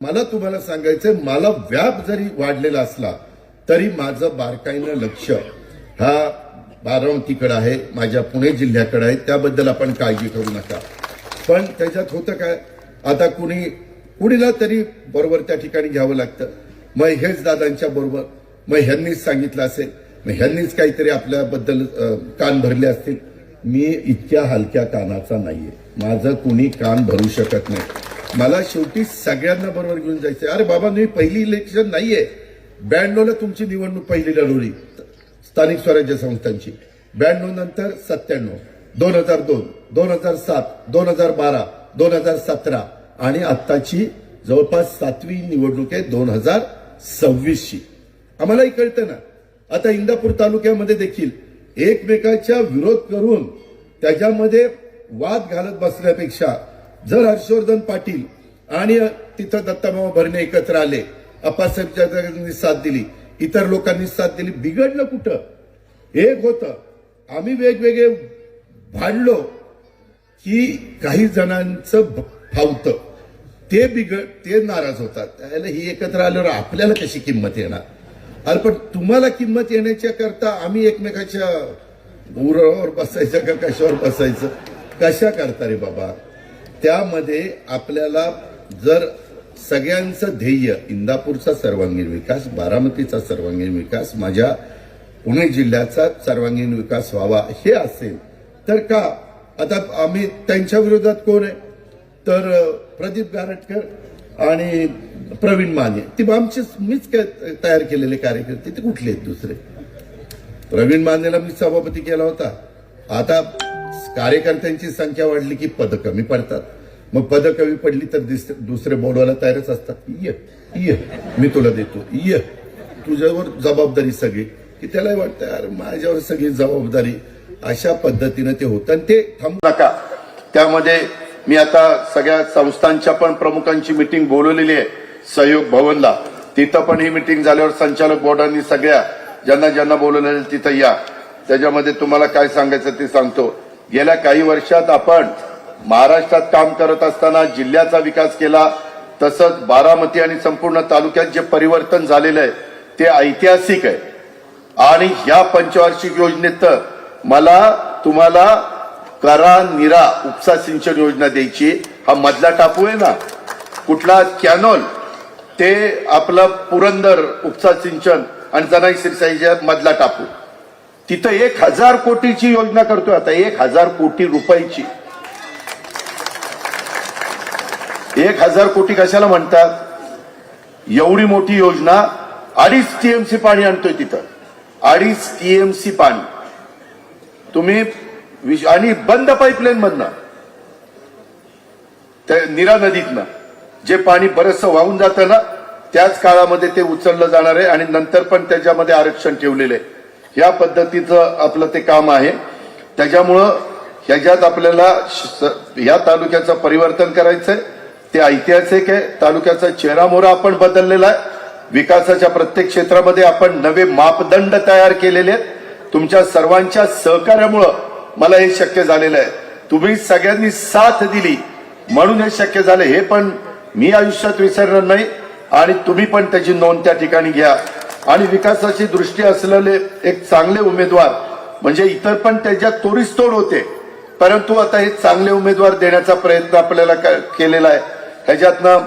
मला तुम्हाला सांगायचंय मला व्याप जरी वाढलेला असला तरी माझं बारकाईनं लक्ष हा बारामतीकडे आहे माझ्या पुणे जिल्ह्याकडे आहे त्याबद्दल आपण काळजी करू नका. पण त्याच्यात होतं काय आता कुणी कुणीला तरी बरोबर त्या ठिकाणी घ्यावं लागतं. मग हेच दादांच्या बरोबर मग ह्यांनीच सांगितलं असेल मग ह्यांनीच काहीतरी आपल्याबद्दल कान भरले असतील. मी इतक्या हलक्या कानाचा नाहीये. माझं कुणी कान भरू शकत नाही. मला शेवटी सगळ्यांना बरोबर घेऊन जायचं अरे बाबा मी पहिली इलेक्शन नाहीये. ब्याण्णवला तुमची निवडणूक पहिली लढवली. स्थानिक स्वराज्य संस्थांची. ब्याण्णव नंतर सत्त्याण्णव. दोन हजार दोन दोन हजार सात दोन हजार बारा दोन हजार सतरा. आणि आत्ताची जवळपास सातवी निवडणूक आहे दोन हजार सव्वीसची. आम्हालाही कळतं ना? आता इंदापूर तालुक्यामध्ये देखील एकमेकाच्या विरोध करून त्याच्यामध्ये वाद घालत बसण्यापेक्षा जर हर्षवर्धन पाटील आणि तिथं दत्ताभाऊ भरणे एकत्र आले अप्पासाहेब जाधवांनी साथ दिली इतर लोकांनी साथ दिली बिघडलं कुठं? एक होतं आम्ही वेगवेगळे भांडलो की काही जणांचं भ- फावतं ते बिघड ते नाराज होतात. त्याला ही एकत्र आल्यावर आपल्याला कशी किंमत येणार? अरे पण तुम्हाला किंमत येण्याच्या करता आम्ही एकमेकाच्या उरळावर बसायचं का कशावर बसायचं? कशा करता रे बाबा? त्यामध्ये आपल्याला जर सगळ्यांचं ध्येय इंदापूरचा सर्वांगीण विकास बारामतीचा सर्वांगीण विकास माझ्या पुणे जिल्ह्याचा सर्वांगीण विकास व्हावा हे असेल तर का? आता आम्ही त्यांच्या विरोधात कोण आहे? तर प्रदीप गारटकर आणि प्रवीण माने. ती आमचे मीच तयार केलेले कार्यकर्ते ते कुठले आहेत दुसरे? प्रवीण मानेला मी सभापती केला होता. आता कार्यकर्त्यांची संख्या वाढली की पद कमी पडतात. मग पद कमी पडली तर दुसरे बोलवायला तयारच असतात. ये ये मी तुला देतो. ये. तुझ्यावर जबाबदारी सगळी. की त्याला वाटतं यार माझ्यावर सगळी जबाबदारी. अशा पद्धतीनं ते होतं. आणि ते थांबू नका. त्यामध्ये मी आता सगळ्या संस्थांच्या पण प्रमुखांची मिटिंग बोलवलेली आहे. सहयोग भवनला. तिथं पण ही मिटिंग झाल्यावर संचालक बोर्डांनी सगळ्या ज्यांना ज्यांना बोलवलेलं तिथं या. त्याच्यामध्ये तुम्हाला काय सांगायचं ते सांगतो. गेल्या काही वर्षात आपण महाराष्ट्रात काम करत असताना जिल्ह्याचा विकास केला तसंच बारामती आणि संपूर्ण तालुक्यात जे परिवर्तन झालेलं आहे ते ऐतिहासिक आहे. आणि या पंचवार्षिक योजनेत मला तुम्हाला करा निरा उपसा सिंचन योजना द्यायची. हा मधला टापू आहे ना कुठला? कॅनॉल. ते आपलं पुरंदर उपसा सिंचन आणि जनाई सिरसाईच्या मधला टापू. तिथं एक हजार कोटीची योजना करतोय. आता एक हजार कोटी रुपयाची. एक हजार कोटी कशाला म्हणतात? एवढी मोठी योजना अडीच टीएमसी पाणी आणतोय तिथं. अडीच टीएमसी पाणी. तुम्ही आणि बंद पाईपलाईन मधनं त्या नदीतनं जे पाणी बरचसं वाहून जातं ना त्याच काळामध्ये ते उचललं जाणार आहे आणि नंतर पण त्याच्यामध्ये आरक्षण ठेवलेलं आहे. या पद्धतीचं आपलं ते काम आहे. त्याच्यामुळं ह्याच्यात आपल्याला या तालुक्याचं परिवर्तन करायचंय. ते ऐतिहासिक आहे. तालुक्याचा चेहरामोहरा आपण बदललेला आहे. विकासाच्या प्रत्येक क्षेत्रामध्ये आपण नवे मापदंड तयार केलेले आहेत. तुमच्या सर्वांच्या सहकार्यामुळं मला हे शक्य झालेलं आहे. तुम्ही सगळ्यांनी साथ दिली. म्हणून हे शक्य झालं. हे पण मी आयुष्यात विसरणार नाही. आणि तुम्ही पण त्याची नोंद त्या ठिकाणी घ्या. आणि विकासाची दृष्टी असलेले एक चांगले उमेदवार म्हणजे इतर पण त्याच्यात तोडीस तोड होते. परंतु आता हे चांगले उमेदवार देण्याचा प्रयत्न आपल्याला क- केलेला आहे. ह्याच्यातनं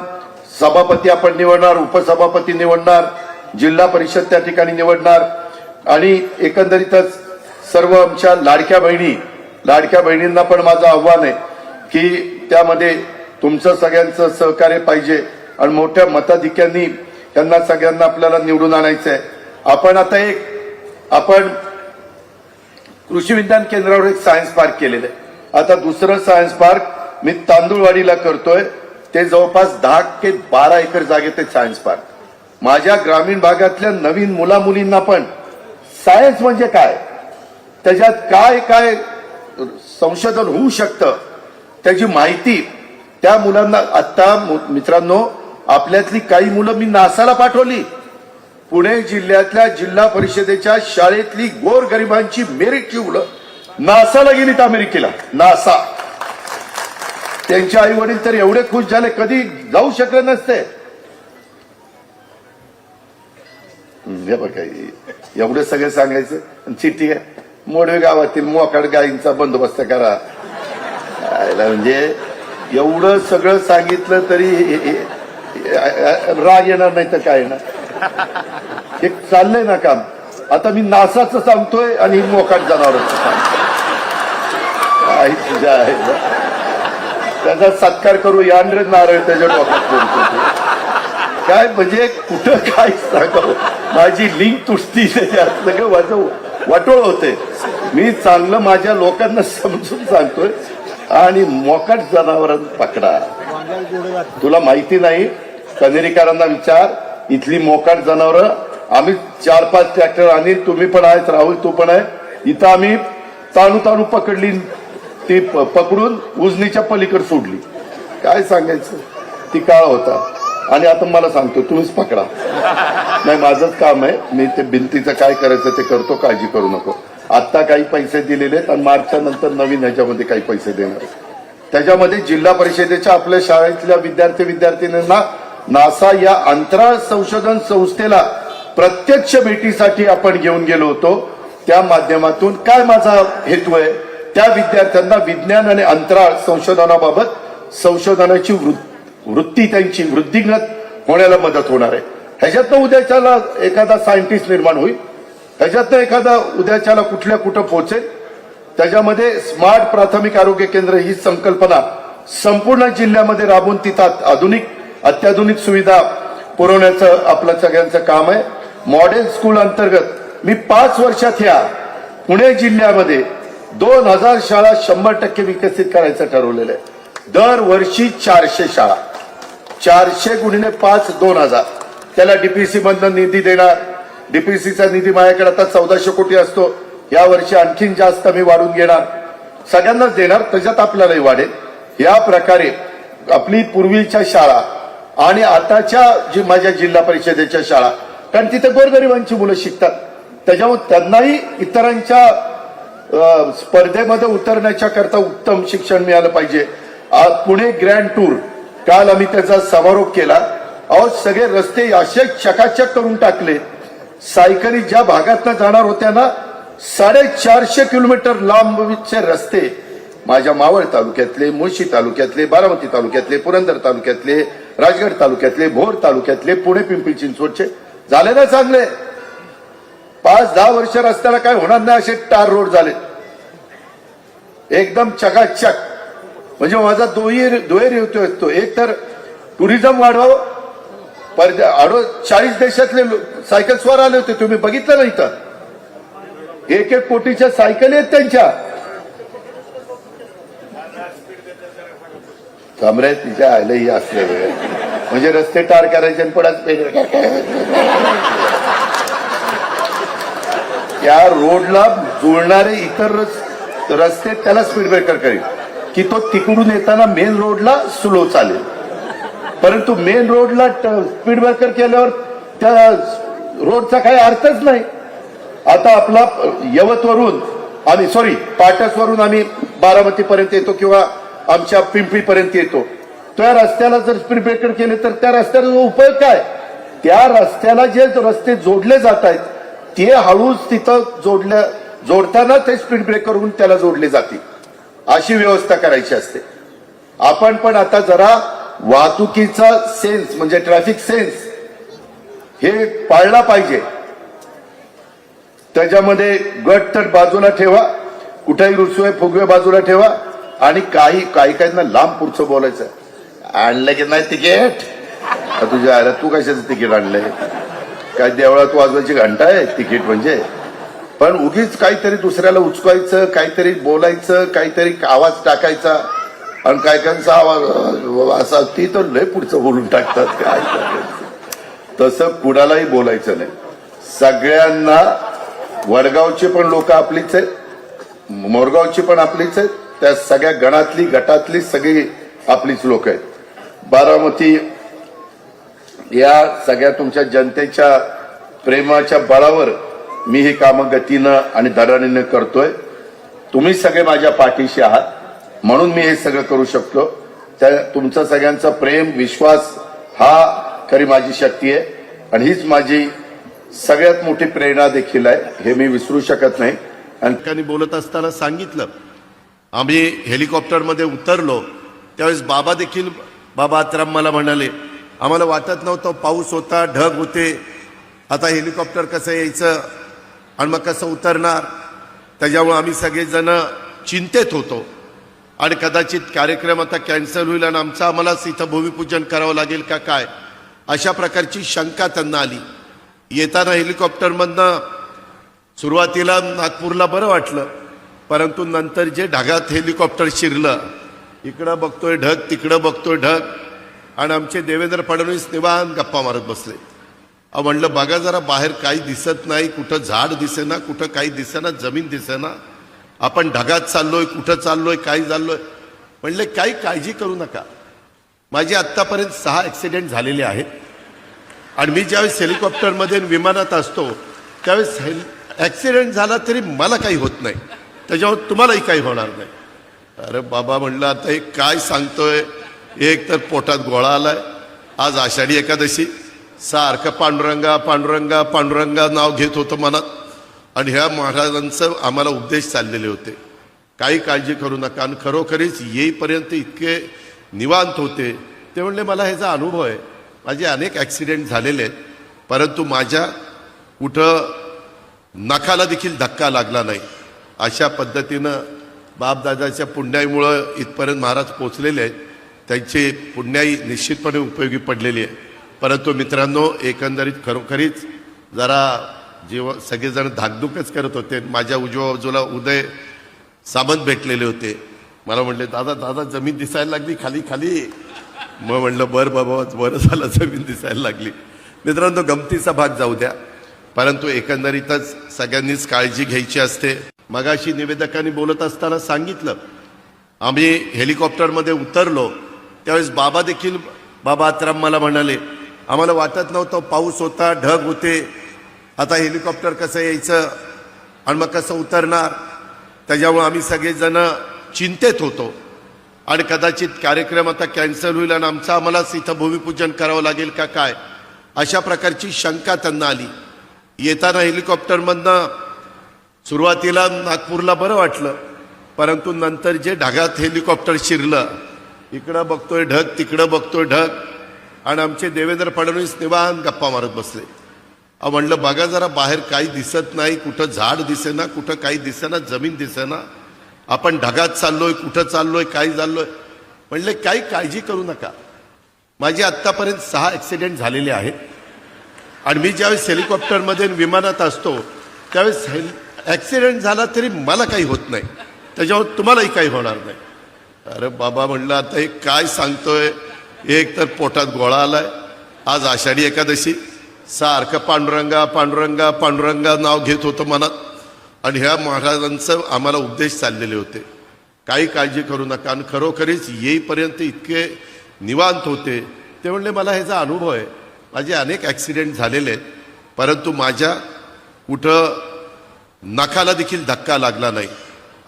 सभापती आपण निवडणार उपसभापती निवडणार जिल्हा परिषद त्या ठिकाणी निवडणार. आणि एकंदरीतच सर्व आमच्या लाडक्या बहिणी लाडक्या बहिणींना पण माझं आव्हान आहे की त्यामध्ये तुमचं सगळ्यांचं सहकार्य पाहिजे. आणि मोठ्या मताधिक्यांनी त्यांना सगळ्यांना आपल्याला निवडून आणायचं आहे आपण आता एक आपण कृषी विज्ञान केंद्रावर एक सायन्स पार्क केलेलं आहे. आता दुसरं सायन्स पार्क मी तांदूळवाडीला करतोय. ते जवळपास दहा ते बारा एकर जागेत आहे सायन्स पार्क माझ्या ग्रामीण भागातल्या नवीन मुला मुलींना पण सायन्स म्हणजे काय? त्याच्यात काय काय संशोधन होऊ शकतं? त्याची माहिती त्या मुलांना आता मु- मित्रांनो आपल्यातली काही मुलं मी नासाला पाठवली. पुणे जिल्ह्यातल्या जिल्हा परिषदेच्या शाळेतली गोरगरिबांची मेरिटची मुलं नासाला गेलीत अमेरिकेला. नासा. त्यांचे आई वडील तर एवढे खुश झाले कधी जाऊ शकले नसते. बघा एवढं सगळं सांगायचं. चिठ्ठी आहे मोडवे गावातील मोकाड गायींचा बंदोबस्त करा. म्हणजे एवढं सगळं सांगितलं तरी हे- हे- हे- राग येणार नाही तर काय येणार? हे चाललंय ना काम. आता मी नासाचं सांगतोय आणि मोकाट जनावरांचं आहे ना. त्याचा सत्कार करू यांड्रे नारळ त्याच्या डोक्यात फोडतो काय म्हणजे कुठं काय सांगावं? माझी लिंक तुटती सगळं माझं वाटोळ होते. मी चांगलं माझ्या लोकांना समजून सांगतोय. आणि मोकाट जनावरांना पकडा. तुला माहिती नाही कनेरीकरांना विचार इथली मोकाट जनावर आम्ही चार पाच ट्रॅक्टर आणि तुम्ही पण आहेत राहुल तू पण आहे. इथं आम्ही ताणू ताणू पकडली ती पकडून उजनीच्या पलीकडे सोडली. काय सांगायचं? ती काळ होता. आणि आता मला सांगतो तुम्हीच पकडा. नाही माझंच काम आहे. मी ते भिंतीचं काय करायचं ते करतो काळजी करू नको. आता काही पैसे दिलेले आहेत आणि मार्चच्या नंतर नवीन ह्याच्यामध्ये काही पैसे देणार त्याच्यामध्ये जिल्हा परिषदेच्या आपल्या शाळेतल्या विद्यार्थी विद्यार्थिनींना नासा या अंतराळ संशोधन संस्थेला प्रत्यक्ष भेटीसाठी आपण घेऊन गेलो होतो. त्या माध्यमातून काय माझा हेतू आहे? त्या विद्यार्थ्यांना विज्ञान आणि अंतराळ संशोधनाबाबत संशोधनाची वृत्ती त्यांची वृद्धिंगत होण्याला मदत होणार आहे. ह्याच्यातनं उद्याच्याला एखादा सायंटिस्ट निर्माण होईल. त्याच्यातनं एखादा उद्याच्याला कुठल्या कुठं पोहोचेल. त्याच्यामध्ये स्मार्ट प्राथमिक आरोग्य केंद्र ही संकल्पना संपूर्ण जिल्ह्यामध्ये राबून तिथं आधुनिक अत्याधुनिक सुविधा पुरवण्याचं आपलं सगळ्यांचं काम आहे. मॉडेल स्कूल अंतर्गत मी पाच वर्षात ह्या पुणे जिल्ह्यामध्ये दोन हजार शाळा शंभर टक्के विकसित करायचं ठरवलेलं आहे. दरवर्षी चारशे शाळा. चारशे गुणिले पाच दोन हजार. त्याला डीपीसी मधनं निधी देणार. डीपीसीचा निधी माझ्याकडे आता चौदाशे कोटी असतो. या वर्षी आणखीन जास्त मी वाढून घेणार. सगळ्यांनाच देणार त्याच्यात आपल्यालाही वाढेल. या प्रकारे आपली पूर्वीच्या शाळा आणि आताच्या जी माझ्या जिल्हा परिषदेच्या शाळा कारण तिथे गोरगरिबांची मुलं शिकतात. त्याच्यामुळे त्यांनाही इतरांच्या स्पर्धेमध्ये उतरण्याच्या करता उत्तम शिक्षण मिळालं पाहिजे. पुणे ग्रँड टूर काल आम्ही त्याचा समारोप केला. अहो सगळे रस्ते असे चकाचक करून टाकले. सायकली ज्या भागातनं जाणार होत्या ना साडेचारशे किलोमीटर लांबचे रस्ते. माझ्या मावळ तालुक्यातले मुळशी तालुक्यातले बारामती तालुक्यातले पुरंदर तालुक्यातले राजगड तालुक्यातले भोर तालुक्यातले पुणे पिंपरी चिंचवडचे. झाले ना चांगले? पाच दहा वर्ष रस्त्याला काय होणार नाही असे टार रोड झाले. एकदम चकाचक. म्हणजे माझा दोही दुहेरी होतो तो एक तर टुरिझम वाढवावं. पर आडो चाळीस देशातले सायकल स्वार आले होते तुम्ही बघितलं ना इथं? एक एक कोटीच्या सायकली आहेत त्यांच्या. कमरे तिच्या आयलाही असले म्हणजे रस्ते टार करायचे आणि पडाच त्या रोडला जुळणारे इतर रस्ते त्याला स्पीड ब्रेकर करेल की तो तिकडून येताना मेन रोडला स्लो चालेल. परंतु मेन रोडला स्पीड ब्रेकर केल्यावर त्या रोडचा काही अर्थच नाही. आता आपला यवतवरून आम्ही सॉरी पाटसवरून आम्ही बारामती पर्यंत येतो किंवा आमच्या पिंपरीपर्यंत येतो. त्या रस्त्याला जर स्पीड केले तर त्या रस्त्याचा उपयोग काय? त्या रस्त्याला जे रस्ते जोडले जात आहेत ते हळूच तिथं जोडल्या जोडताना ते स्पीड ब्रेकर होऊन त्याला जोडले जातील अशी व्यवस्था करायची असते. आपण पण आता जरा वाहतुकीचा सेन्स म्हणजे ट्रॅफिक सेन्स हे पाळला पाहिजे. त्याच्यामध्ये गट तर बाजूला ठेवा कुठेही रुसवे फुगवे बाजूला ठेवा. आणि काही काही काहींना लांब पुढचं बोलायचं आणलं की नाही तिकीट? तुझ्या आयला तू कशाचं तिकीट आणलंय? काय देवळात वाजवायची घंटा आहे तिकीट म्हणजे? पण उगीच काहीतरी दुसऱ्याला उचकायचं काहीतरी बोलायचं काहीतरी आवाज टाकायचा. आणि काय काहींचा आवाज असा ती तर लय पुढचं बोलून टाकतात काय तसं कुणालाही बोलायचं नाही. सगळ्यांना वडगावचे पण लोक आपलीच आहेत मोरगावची पण आपलीच आहेत त्या सगळ्या गणातली गटातली सगळी आपलीच लोक आहेत. बारामती या सगळ्या तुमच्या जनतेच्या प्रेमाच्या बळावर मी ही कामं गतीनं आणि दराणीनं करतोय. तुम्ही सगळे माझ्या पाठीशी आहात म्हणून मी हे सगळं करू शकतो. त्या तुमचा सगळ्यांचा प्रेम विश्वास हा खरी माझी शक्ती आहे. आणि हीच माझी सगळ्यात मोठी प्रेरणा देखील आहे हे मी विसरू शकत नाही. आणि बोलत असताना सांगितलं आम्ही हेलिकॉप्टरमध्ये उतरलो त्यावेळेस बाबा देखील बाबा आत्राम मला म्हणाले आम्हाला वाटत नव्हतं पाऊस होता ढग होते. आता हेलिकॉप्टर कसं यायचं आणि मग कसं उतरणार? त्याच्यामुळे आम्ही सगळेजण चिंतेत होतो. आणि कदाचित कार्यक्रम आता कॅन्सल होईल आणि आमचं आम्हालाच इथं भूमिपूजन करावं लागेल का काय अशा प्रकारची शंका त्यांना आली. येताना हेलिकॉप्टरमधनं सुरुवातीला नागपूरला बरं वाटलं. परंतु नंतर जे ढगात हेलिकॉप्टर शिरलं इकडं बघतोय ढग तिकडं बघतोय ढग आणि आमचे देवेंद्र फडणवीस निवान गप्पा मारत बसले. अहो म्हणलं बघा जरा बाहेर काही दिसत नाही कुठं झाड दिसेना कुठं काही दिसेना जमीन दिसेना. आपण ढगात चाललोय कुठं चाललोय काय चाललोय. म्हणले काही काळजी करू नका. माझे आत्तापर्यंत सहा ॲक्सिडेंट झालेले आहेत. आणि मी ज्यावेळेस हेलिकॉप्टरमध्ये विमानात असतो त्यावेळेस हेल ॲक्सिडेंट झाला तरी मला काही होत नाही. त्याच्यावर तुम्हालाही काही होणार नाही. अरे बाबा म्हणलं आता हे काय सांगतोय? एक तर पोटात गोळा आलाय. आज आषाढी एकादशी. सारखं पांडुरंगा पांडुरंगा पांडुरंगा नाव घेत होतं मनात. आणि ह्या महाराजांचं आम्हाला उपदेश चाललेले होते. काही काळजी करू नका. आणि खरोखरीच येईपर्यंत इतके निवांत होते. ते म्हणले मला ह्याचा अनुभव आहे. माझे अनेक ॲक्सिडेंट झालेले आहेत. परंतु माझ्या कुठं नखाला देखील धक्का लागला नाही. अशा पद्धतीनं बापदादाच्या पुण्याईमुळं इथपर्यंत महाराज पोचलेले आहेत. त्यांची पुण्याई निश्चितपणे उपयोगी पडलेली आहे. परंतु मित्रांनो एकंदरीत खरोखरीच जरा जेव्हा सगळेजण धाकधूकच करत होते. माझ्या उजव्या बाजूला उदय सामंत भेटलेले होते. मला म्हणले दादा दादा जमीन दिसायला लागली खाली खाली. मग म्हणलं बरं बाबा बरं झालं जमीन दिसायला लागली. मित्रांनो गमतीचा भाग जाऊ द्या. परंतु एकंदरीतच सगळ्यांनीच काळजी घ्यायची असते. मगाशी निवेदकांनी बोलत असताना सांगितलं. आम्ही हेलिकॉप्टरमध्ये उतरलो. त्यावेळेस बाबा देखील बाबा आत्राम मला म्हणाले. आम्हाला वाटत नव्हतं पाऊस होता ढग होते. आता हेलिकॉप्टर कसं यायचं आणि मग कसं उतरणार? त्याच्यामुळे आम्ही सगळेजण चिंतेत होतो. आणि कदाचित कार्यक्रम आता कॅन्सल होईल आणि आमचं आम्हालाच इथं भूमिपूजन करावं लागेल का काय? अशा प्रकारची शंका त्यांना आली. येताना हेलिकॉप्टरमधनं सुरुवातीला नागपूरला बरं वाटलं परंतु नंतर जे ढगात हेलिकॉप्टर शिरलं इकडं बघतोय ढग तिकडं बघतोय ढग आणि आमचे देवेंद्र फडणवीस निवान गप्पा मारत बसले. म्हणलं बघा जरा बाहेर काही दिसत नाही कुठं झाड दिसेना कुठं काही दिसेना जमीन दिसेना. आपण ढगात चाललोय कुठं चाललोय काय चाललोय. म्हणले काही काळजी करू नका. माझे आत्तापर्यंत सहा ॲक्सिडेंट झालेले आहेत. आणि मी ज्यावेळेस हेलिकॉप्टरमध्ये विमानात असतो त्यावेळेस हेल ॲक्सिडेंट झाला तरी मला काही होत नाही. त्याच्यावर तुम्हालाही काही होणार नाही. अरे बाबा म्हणलं आता हे काय सांगतोय? एक तर पोटात गोळा आलाय. आज आषाढी एकादशी. सारखं पांडुरंगा पांडुरंगा पांडुरंगा नाव घेत होतं मनात. आणि ह्या महाराजांचं आम्हाला उपदेश चाललेले होते. काही काळजी करू नका. आणि खरोखरीच येईपर्यंत इतके निवांत होते. ते म्हणले मला ह्याचा अनुभव आहे. माझे अनेक ॲक्सिडेंट झालेले आहेत. परंतु माझ्या कुठं नखाला देखील धक्का लागला नाही.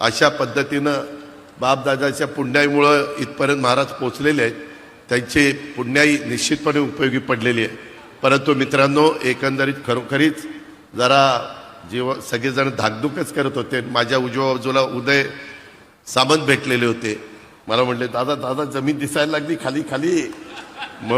अशा पद्धतीनं बापदादाच्या पुण्याईमुळं इथपर्यंत महाराज पोचलेले आहेत. त्यांची पुण्याई निश्चितपणे उपयोगी पडलेली आहे. परंतु मित्रांनो एकंदरीत खरोखरीच जरा जेव्हा सगळेजण धाकधूकच करत होते. माझ्या उजव्या बाजूला उदय सामंत भेटलेले होते. मला म्हणले दादा दादा जमीन दिसायला लागली खाली खाली. मग